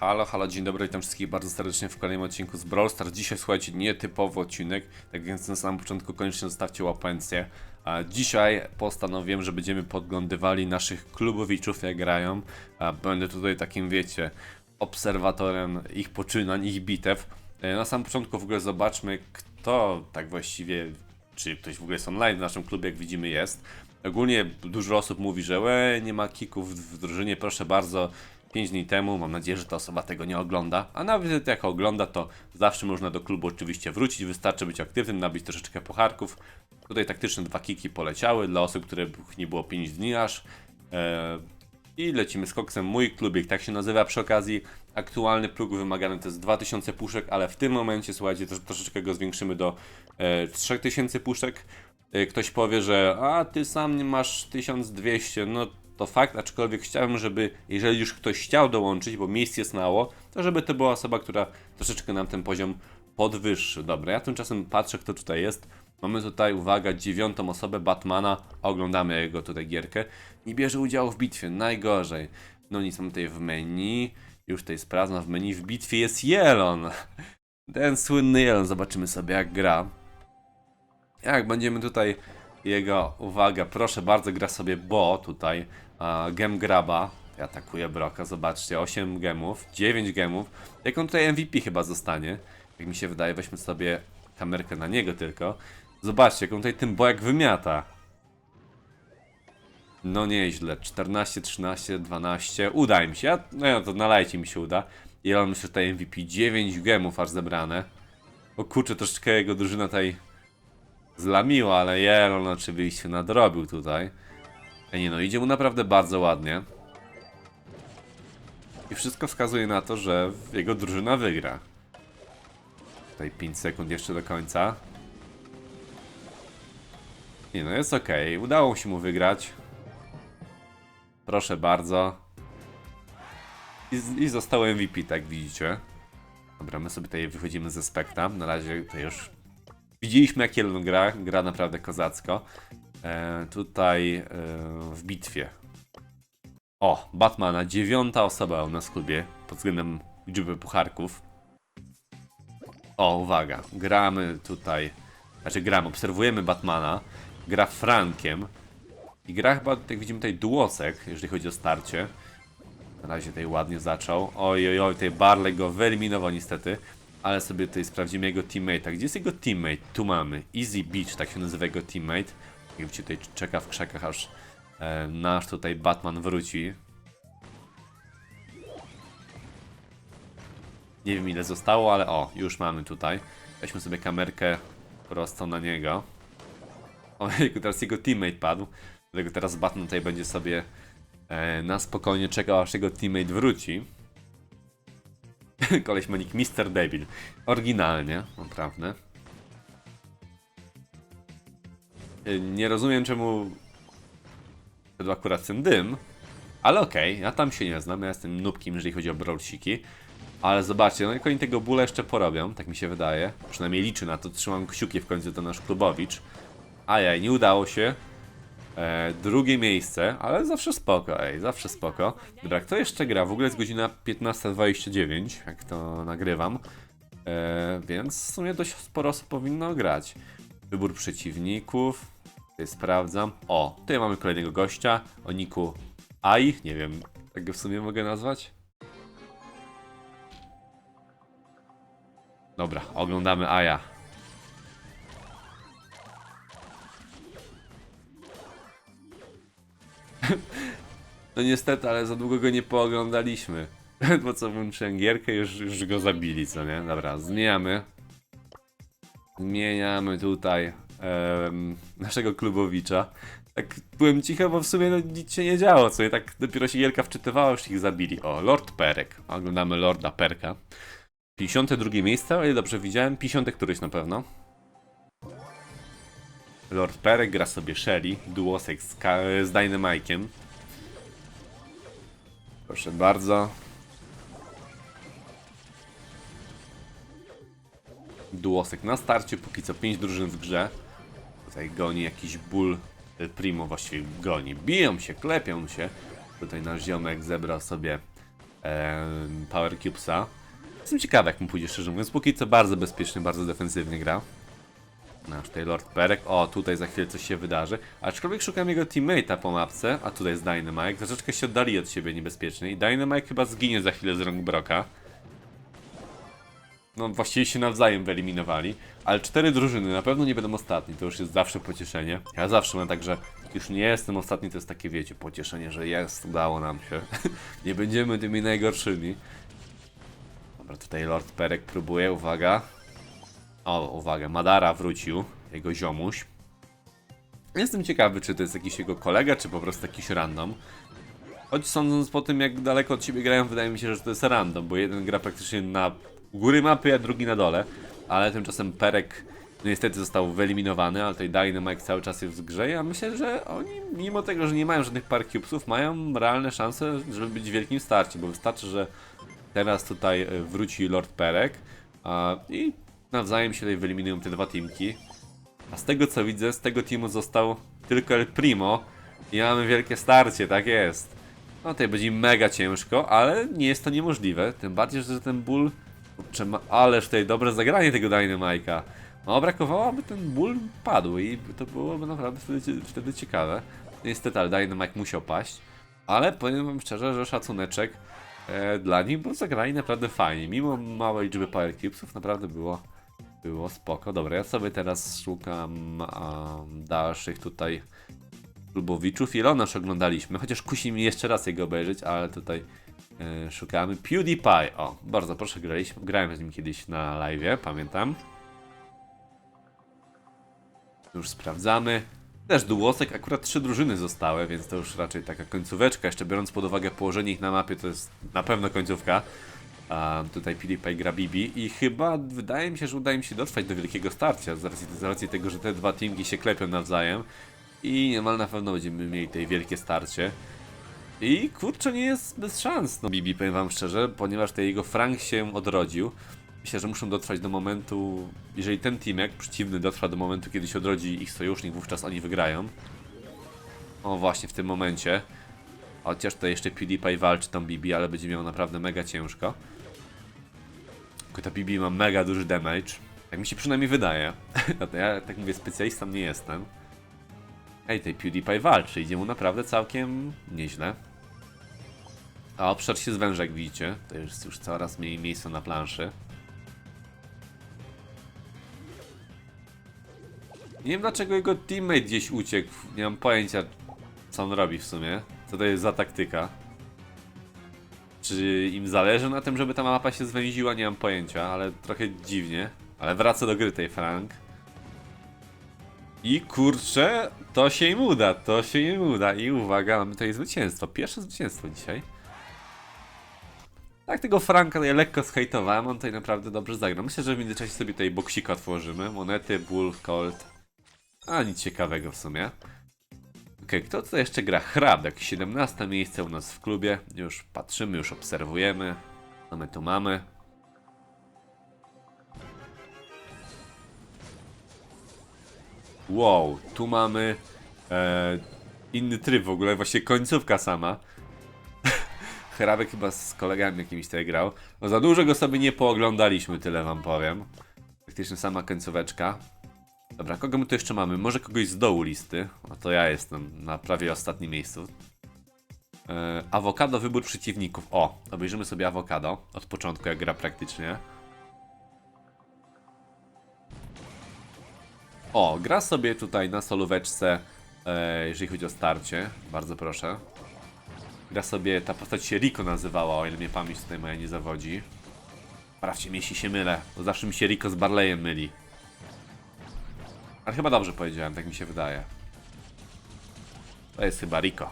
Halo, halo, dzień dobry, witam wszystkich bardzo serdecznie w kolejnym odcinku z Brawl Stars. Dzisiaj, słuchajcie, nietypowy odcinek, tak więc na samym początku koniecznie zostawcie łapencję. A dzisiaj postanowiłem, że będziemy podglądywali naszych klubowiczów, jak grają. A będę tutaj takim, wiecie, obserwatorem ich poczynań, ich bitew. E, Na samym początku w ogóle zobaczmy, kto tak właściwie, czy ktoś w ogóle jest online w naszym klubie, jak widzimy jest. Ogólnie dużo osób mówi, że nie ma kików w drużynie, proszę bardzo. 5 dni temu, mam nadzieję, że ta osoba tego nie ogląda, a nawet jak ogląda, to zawsze można do klubu oczywiście wrócić, wystarczy być aktywnym, nabić troszeczkę pucharków. Tutaj taktyczne dwa kiki poleciały dla osób, które nie było 5 dni aż. Eee, I lecimy z koksem. Mój klubik, tak się nazywa przy okazji. Aktualny próg wymagany to jest 2000 puszek, ale w tym momencie, słuchajcie, trosz- troszeczkę go zwiększymy do e, 3000 puszek. E, Ktoś powie, że a ty sam masz 1200, no to fakt, aczkolwiek chciałbym, żeby jeżeli już ktoś chciał dołączyć, bo miejsc jest mało, to żeby to była osoba, która troszeczkę nam ten poziom podwyższy. Dobra, ja tymczasem patrzę, kto tutaj jest. Mamy tutaj, uwaga, dziewiątą osobę Batmana. Oglądamy jego tutaj gierkę. Nie bierze udziału w bitwie, najgorzej. No nic, mam tutaj w menu. Już tutaj sprawdzam w menu. W bitwie jest Jelon. Ten słynny Jelon. Zobaczymy sobie, jak gra. Jak będziemy tutaj jego, uwaga, proszę bardzo, gra sobie Bo tutaj, gem graba, atakuje Broka, zobaczcie, 8 gemów, 9 gemów, jak on tutaj MVP chyba zostanie, jak mi się wydaje, weźmy sobie kamerkę na niego tylko, zobaczcie, jak on tutaj tym Bo jak wymiata. No nieźle, 14, 13, 12, uda im się, no to nalajcie mi się uda, i on myślę, że tutaj MVP, 9 gemów aż zebrane, o kurczę, troszeczkę jego drużyna tutaj zlamiła, ale Jelon oczywiście nadrobił tutaj. E nie no, idzie mu naprawdę bardzo ładnie. I wszystko wskazuje na to, że jego drużyna wygra. Tutaj 5 sekund jeszcze do końca. Nie no, jest ok. Udało się mu wygrać. Proszę bardzo. I, I został MVP, tak widzicie. Dobra, my sobie tutaj wychodzimy ze spekta. Na razie to już Widzieliśmy jak Jelon gra, gra naprawdę kozacko. E, tutaj e, w bitwie. O, Batmana, dziewiąta osoba u nas w klubie pod względem liczby pucharków. O, uwaga, gramy tutaj, znaczy gramy, obserwujemy Batmana, gra Frankiem i gra chyba, jak widzimy tutaj duosek, jeżeli chodzi o starcie. Na razie tutaj ładnie zaczął. Oj, oj, oj, tutaj Barley go wyeliminował niestety. Ale sobie tutaj sprawdzimy jego teammate'a. Gdzie jest jego teammate? Tu mamy. Easy Beach, tak się nazywa jego teammate. Widzicie, tutaj czeka w krzakach, aż e, nasz tutaj Batman wróci. Nie wiem ile zostało, ale o, już mamy tutaj. Weźmy sobie kamerkę prosto na niego. O, teraz jego teammate padł. Dlatego teraz Batman tutaj będzie sobie e, na spokojnie czekał, aż jego teammate wróci. Koleś ma nick Mr. Debil. Oryginalnie, naprawdę. Y, Nie rozumiem czemu to akurat ten dym, ale okej, ja tam się nie znam, ja jestem nubkim, jeżeli chodzi o brawlsiki. Ale zobaczcie, no jak oni tego bóle jeszcze porobią, tak mi się wydaje. Przynajmniej liczę na to, trzymam kciuki w końcu to nasz klubowicz. Ajaj, nie udało się. E, drugie miejsce, ale zawsze spoko, ej, zawsze spoko. Dobra, kto jeszcze gra? W ogóle jest godzina 15.29, jak to nagrywam. E, więc w sumie dość sporo osób powinno grać. Wybór przeciwników. Tutaj sprawdzam. O, tutaj mamy kolejnego gościa. O niku Ai, nie wiem, jak go w sumie mogę nazwać. Dobra, oglądamy Aja. No niestety, ale za długo go nie pooglądaliśmy. Bo co włączyłem gierkę, już, już go zabili, co nie? Dobra, zmieniamy. Zmieniamy tutaj naszego klubowicza. Tak byłem cicho, bo w sumie no, nic się nie działo, co nie? Tak dopiero się gierka wczytywała, już ich zabili. O, Lord Perek. Oglądamy Lorda Perka. 52 miejsce, o ile dobrze widziałem. 50 któryś na pewno. Lord Perek gra sobie Shelly, duosek z, z Dynamike'iem. Proszę bardzo. Duosek na starcie, póki co 5 drużyn w grze. Tutaj goni jakiś ból y, Primo właściwie goni. Biją się, klepią się. Tutaj nasz ziomek zebrał sobie em, Power Cubesa. Jestem ciekawy, jak mu pójdzie, szczerze mówiąc. Póki co bardzo bezpiecznie, bardzo defensywnie gra. Nasz tutaj Lord Perek. O, tutaj za chwilę coś się wydarzy. Aczkolwiek szukam jego teammate'a po mapce, a tutaj jest Dynamite. Troszeczkę się oddali od siebie niebezpiecznie. I Dynamite chyba zginie za chwilę z rąk Broka. No właściwie się nawzajem wyeliminowali. Ale cztery drużyny na pewno nie będą ostatni. To już jest zawsze pocieszenie. Ja zawsze mam tak, że już nie jestem ostatni, to jest takie, wiecie, pocieszenie, że jest, udało nam się. nie będziemy tymi najgorszymi. Dobra, tutaj Lord Perek próbuje, uwaga. O, uwaga, Madara wrócił, jego ziomuś. Jestem ciekawy, czy to jest jakiś jego kolega, czy po prostu jakiś random. Choć sądząc po tym, jak daleko od siebie grają, wydaje mi się, że to jest random, bo jeden gra praktycznie na góry mapy, a drugi na dole. Ale tymczasem Perek no niestety został wyeliminowany, ale tutaj Dynamite cały czas jest w grze. Ja myślę, że oni, mimo tego, że nie mają żadnych par cubesów, mają realne szanse, żeby być w wielkim starcie, bo wystarczy, że teraz tutaj e, wróci Lord Perek a, i nawzajem się tutaj wyeliminują te dwa teamki. A z tego co widzę, z tego teamu został tylko El Primo i mamy wielkie starcie, tak jest. No tutaj będzie mega ciężko, ale nie jest to niemożliwe. Tym bardziej, że ten ból. Kurczę. Ależ tutaj dobre zagranie tego Dynamite'a. No brakowało, aby ten ból padł i to byłoby naprawdę wtedy, wtedy ciekawe. Niestety, ale Dynamite musiał paść. Ale powiem wam szczerze, że szacuneczek e, dla nich, bo zagrali naprawdę fajnie. Mimo małej liczby Power Cubesów, naprawdę było, było spoko. Dobra, ja sobie teraz szukam um, dalszych tutaj Lubowiczów. Ilonasz oglądaliśmy, chociaż kusi mi jeszcze raz jego obejrzeć, ale tutaj e, szukamy. PewDiePie, o, bardzo proszę, graliśmy, grałem z nim kiedyś na live, pamiętam. Już sprawdzamy. Też dułosek, akurat trzy drużyny zostały, więc to już raczej taka końcóweczka. Jeszcze biorąc pod uwagę położenie ich na mapie, to jest na pewno końcówka. A tutaj PewDiePie gra Bibi i chyba wydaje mi się, że uda im się dotrwać do wielkiego starcia z racji, z racji tego, że te dwa teamki się klepią nawzajem. I niemal na pewno będziemy mieli tutaj wielkie starcie. I kurczę, nie jest bez szans, no Bibi, powiem wam szczerze, ponieważ ten jego Frank się odrodził. Myślę, że muszą dotrwać do momentu, jeżeli ten teamek przeciwny dotrwa do momentu, kiedy się odrodzi ich sojusznik, wówczas oni wygrają. O, właśnie w tym momencie. Chociaż tutaj jeszcze PewDiePie walczy tą Bibi, ale będzie miał naprawdę mega ciężko. Ta Bibi ma mega duży damage. Tak mi się przynajmniej wydaje. No ja, tak mówię, specjalistą nie jestem. Ej, tej PewDiePie walczy, idzie mu naprawdę całkiem nieźle. A obszar się zwęża, jak widzicie. To jest już coraz mniej miejsca na planszy. Nie wiem dlaczego jego teammate gdzieś uciekł. Nie mam pojęcia, co on robi w sumie. Co to jest za taktyka. Czy im zależy na tym, żeby ta mapa się zwęziła? Nie mam pojęcia, ale trochę dziwnie. Ale wraca do gry tej Frank. I kurczę, to się im uda, to się im uda. I uwaga, mamy tutaj zwycięstwo. Pierwsze zwycięstwo dzisiaj. Tak, tego Franka ja lekko zhejtowałem, on tutaj naprawdę dobrze zagrał. Myślę, że w międzyczasie sobie tutaj boksika otworzymy. Monety, Bull, Colt. A nic ciekawego w sumie. Okej, kto tutaj jeszcze gra? Hrabek, 17 miejsce u nas w klubie. Już patrzymy, już obserwujemy. Co my tu mamy? Wow, tu mamy e, inny tryb w ogóle, właśnie końcówka sama. Hrabek chyba z kolegami jakimiś tutaj grał. No za dużo go sobie nie pooglądaliśmy, tyle wam powiem. Praktycznie sama końcóweczka. Dobra, kogo my tu jeszcze mamy? Może kogoś z dołu listy? No to ja jestem na prawie ostatnim miejscu. E, awokado, wybór przeciwników. O, obejrzymy sobie awokado od początku, jak gra praktycznie. O, gra sobie tutaj na solóweczce, e, jeżeli chodzi o starcie. Bardzo proszę. Gra sobie, ta postać się Rico nazywała, o ile mnie pamięć tutaj moja nie zawodzi. Sprawdźcie mnie, jeśli się mylę, bo zawsze mi się Rico z Barleyem myli. Ale chyba dobrze powiedziałem, tak mi się wydaje. To jest chyba Rico.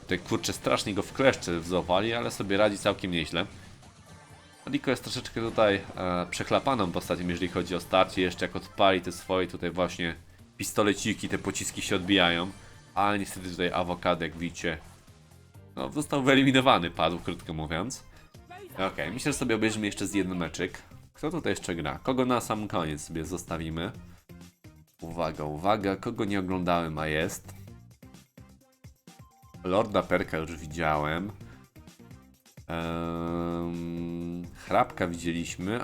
Tutaj kurczę, strasznie go w kleszcze złapali, ale sobie radzi całkiem nieźle. Rico jest troszeczkę tutaj e, przechlapaną postacią, jeżeli chodzi o starcie. Jeszcze jak odpali te swoje tutaj właśnie pistoleciki, te pociski się odbijają. Ale niestety tutaj awokado, jak widzicie, no, został wyeliminowany, padł, krótko mówiąc. Okej, myślę, że sobie obejrzymy jeszcze z jednym meczyk. Kto tutaj jeszcze gra? Kogo na sam koniec sobie zostawimy? Uwaga, uwaga, kogo nie oglądałem, a jest. Lorda Perka już widziałem. Ehm, chrapka widzieliśmy.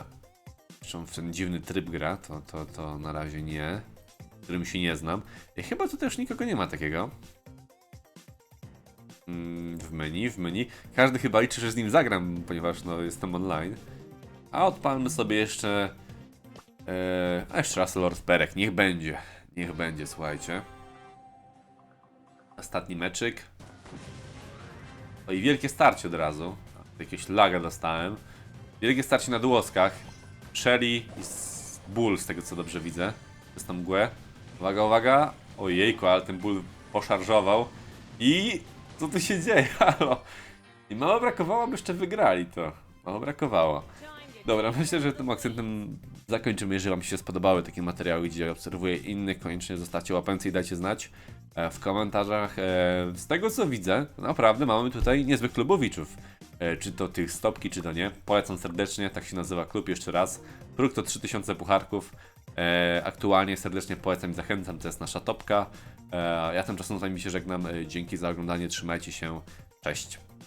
Zresztą w ten dziwny tryb gra, to, to, to na razie nie. Którym się nie znam. I chyba tu też nikogo nie ma takiego. Mm, w menu, w menu. Każdy chyba liczy, że z nim zagram, ponieważ no, jestem online. A odpalmy sobie jeszcze. E, a jeszcze raz Lord Perek. Niech będzie. Niech będzie, słuchajcie. Ostatni meczyk. No i wielkie starcie od razu. Jakieś laga dostałem. Wielkie starcie na duoskach. Shelly i Bull, z tego co dobrze widzę. Przez tą mgłę. Uwaga, uwaga. Ojejku, ale ten Bull poszarżował. I co tu się dzieje? Halo. I mało brakowało, by jeszcze wygrali to. Mało brakowało. Dobra, myślę, że tym akcentem zakończymy. Jeżeli Wam się spodobały takie materiały, gdzie obserwuję innych, koniecznie zostawcie łapencję i dajcie znać e, w komentarzach. E, Z tego co widzę, naprawdę mamy tutaj niezłych klubowiczów. E, Czy to tych stopki, czy to nie. Polecam serdecznie, tak się nazywa klub jeszcze raz. Próg to 3000 pucharków. Aktualnie serdecznie polecam i zachęcam, to jest nasza topka. Ja tymczasem z Wami się żegnam. Dzięki za oglądanie, trzymajcie się. Cześć.